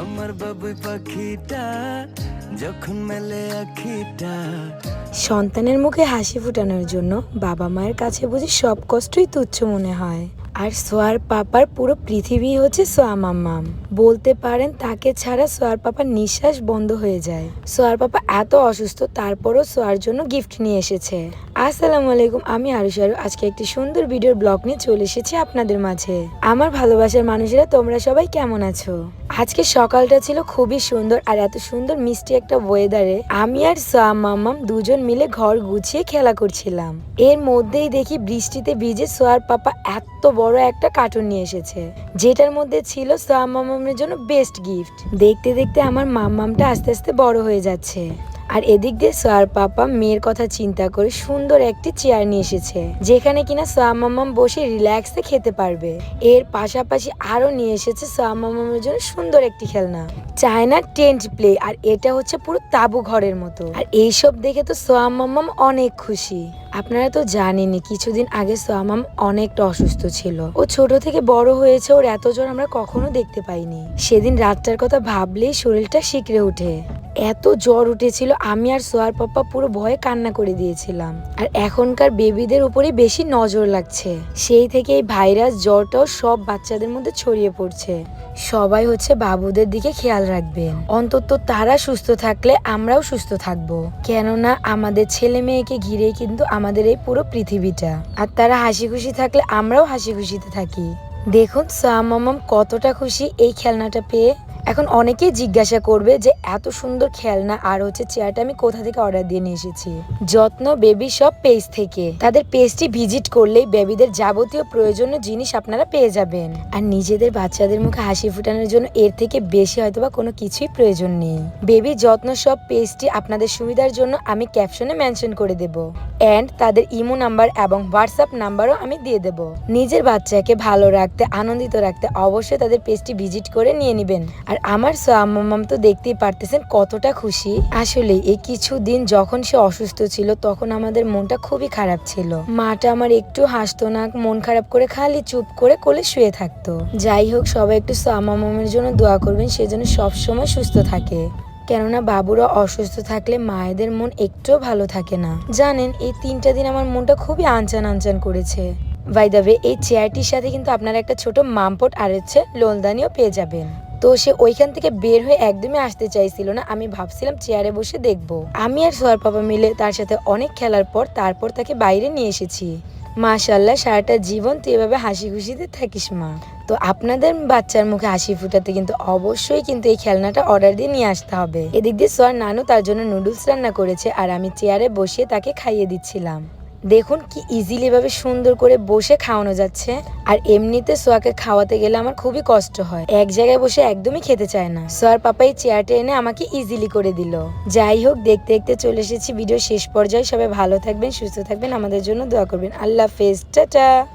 আমার বাবুই পাখিটা যখন মেলে আখিটা। সন্তানের মুখে হাসি ফুটানোর জন্য বাবা মায়ের কাছে বুঝি সব কষ্টই তুচ্ছ মনে হয়। আর সোয়ার পাপার পুরো পৃথিবী হচ্ছে সোয়া মাম্মাম বলতে পারেন তাকে ছাড়া সোয়ার পাপার নিঃশ্বাস বন্ধ হয়ে যায়। সোয়ার পাপা এত অসুস্থ, তারপরও সোয়ার জন্য গিফট নিয়ে এসেছে। আসসালামু আলাইকুম, আমি আরুষারু আজকে একটি সুন্দর ভিডিওর ব্লগ নিয়ে চলে এসেছি আপনাদের মাঝে। আমার ভালোবাসার মানুষেরা, তোমরা সবাই কেমন আছো? আজকে সকালটা ছিল খুবই সুন্দর আর এত সুন্দর মিষ্টি একটা ওয়েদারে আমি আর সোয়া মাম্মাম দুজন মিলে ঘর গুছিয়ে খেলা করছিলাম। এর মধ্যেই দেখি বৃষ্টিতে ভিজে সোয়ার পাপা এত বড় একটা কার্টুন নিয়ে এসেছে, যেটার মধ্যে ছিল সোয়া মাম্মামের জন্য বেস্ট গিফট দেখতে দেখতে আমার মাম্মামটা আস্তে আস্তে বড় হয়ে যাচ্ছে। আর এদিক দিয়ে সোয়ার পাপা মেয়ের কথা চিন্তা করে সুন্দর একটি চেয়ার নিয়ে এসেছে, যেখানে কিনা সোয়া মাম্মাম বসে রিল্যাক্সে খেতে পারবে। এর পাশাপাশি আরও নিয়ে এসেছে সোয়া মাম্মামের জন্য সুন্দর একটি খেলনা। চায়না টেন্ট প্লে, আর এটা হচ্ছে পুরো তাবু ঘরের মতো। আর এইসব দেখে তো সোয়া মাম্মাম অনেক খুশি। আপনারা তো জানেনই, কিছুদিন আগে সোয়ামাম অনেকটা অসুস্থ ছিল। ও ছোট থেকে বড় হয়েছে, ওর এত জ্বর আমরা কখনো দেখতে পাইনি। সেদিন রাতটার কথা ভাবলেই শরীরটা শিকড়ে ওঠে। এত জ্বর উঠেছিল, আমি আর সোয়ার পাপ্পা পুরো ভয়ে কান্না করে দিয়েছিলাম। আর এখনকার বেবিদের উপরে বেশি নজর লাগছে। সেই থেকে এই ভাইরাস, জ্বরটাও সব বাচ্চাদের মধ্যে ছড়িয়ে পড়ছে। সবাই হচ্ছে বাবুদের দিকে খেয়াল রাখবেন। অন্তত তারা সুস্থ থাকলে আমরাও সুস্থ থাকব। কেননা আমাদের ছেলে মেয়েকে ঘিরেই কিন্তু আমাদের এই পুরো পৃথিবীটা। আর তারা হাসি খুশি থাকলে আমরাও হাসি খুশিতে থাকি। দেখুন সামামাম কতটা খুশি এই খেলনাটা পেয়ে। এখন অনেকেই জিজ্ঞাসা করবে যে এত সুন্দর খেলনা আর হচ্ছে চেয়ারটা আমি কোথা থেকে অর্ডার দিয়ে নিয়ে এসেছি। যত্ন বেবি সব পেজ থেকে। তাদের পেজটি ভিজিট করলেই বেবিদের যাবতীয় প্রয়োজনীয় জিনিস আপনারা পেয়ে যাবেন। আর নিজেদের বাচ্চাদের মুখে হাসি ফোটানোর জন্য এর থেকে বেশি হয়তো বা কোনো কিছুই প্রয়োজন নেই। বেবি যত্ন সব পেজটি আপনাদের সুবিধার জন্য আমি ক্যাপশনে মেনশন করে দেব। অ্যান্ড তাদের ইমো নাম্বার এবং হোয়াটসঅ্যাপ নাম্বারও আমি দিয়ে দেব। নিজের বাচ্চাকে ভালো রাখতে, আনন্দিত রাখতে অবশ্যই তাদের পেজটি ভিজিট করে নিয়ে নেবেন। আর আমার মাম তো দেখতেই পারতেছেন কতটা খুশি। আসলে এই কিছুদিন যখন সে অসুস্থ ছিল, তখন আমাদের মনটা খুবই খারাপ ছিল। মাটা আমার একটু হাসতো না, মন খারাপ করে খালি চুপ করে কোলে শুয়ে থাকতো। যাই হোক, সবাই একটু মামের জন্য দোয়া করবেন, সে সেজন্য সবসময় সুস্থ থাকে। কেননা বাবুরা অসুস্থ থাকলে মায়েদের মন একটুও ভালো থাকে না। জানেন, এই তিনটা দিন আমার মনটা খুবই আনচান আনচান করেছে। বাই দ্য ওয়ে এই চেয়ারটির সাথে কিন্তু আপনারা একটা ছোট মামপট আর হচ্ছে লোলদানিও পেয়ে যাবেন। তো সে ওইখান থেকে বের হয়ে একদমই আসতে চাইছিল না। আমি ভাবছিলাম চেয়ারে বসে দেখব। আমি আর সোয়ার পাপা মিলে তার সাথে অনেক খেলার পর তারপর তাকে বাইরে নিয়ে এসেছি। মাশাল্লাহ সারাটা জীবন তুই এভাবে হাসি খুশিতে থাকিস মা। তো আপনাদের বাচ্চার মুখে হাসি ফুটাতে কিন্তু অবশ্যই কিন্তু এই খেলনাটা অর্ডার দিয়ে নিয়ে আসতে হবে। এদিক দিয়ে সোয়ার নানু তার জন্য নুডলস রান্না করেছে আর আমি চেয়ারে বসিয়ে তাকে খাইয়ে দিচ্ছিলাম। দেখুন কি ইজিলি ভাবে সুন্দর করে বসে খাওয়ানো যাচ্ছে। আর এমনিতে সোয়াকে খাওয়াতে গেলে আমার খুবই কষ্ট হয়। এক জায়গায় বসে একদমই খেতে চায় না। সোয়ার পাপাই চেয়ারটা এনে আমাকে ইজিলি করে দিল। যাই হোক, দেখতে দেখতে চলে এসেছি। ভিডিও শেষ পর্যায়ে। সবাই ভালো থাকবেন, সুস্থ থাকবেন। আমাদের জন্য দোয়া করবেন। আল্লাহ হাফেজ। টাটা।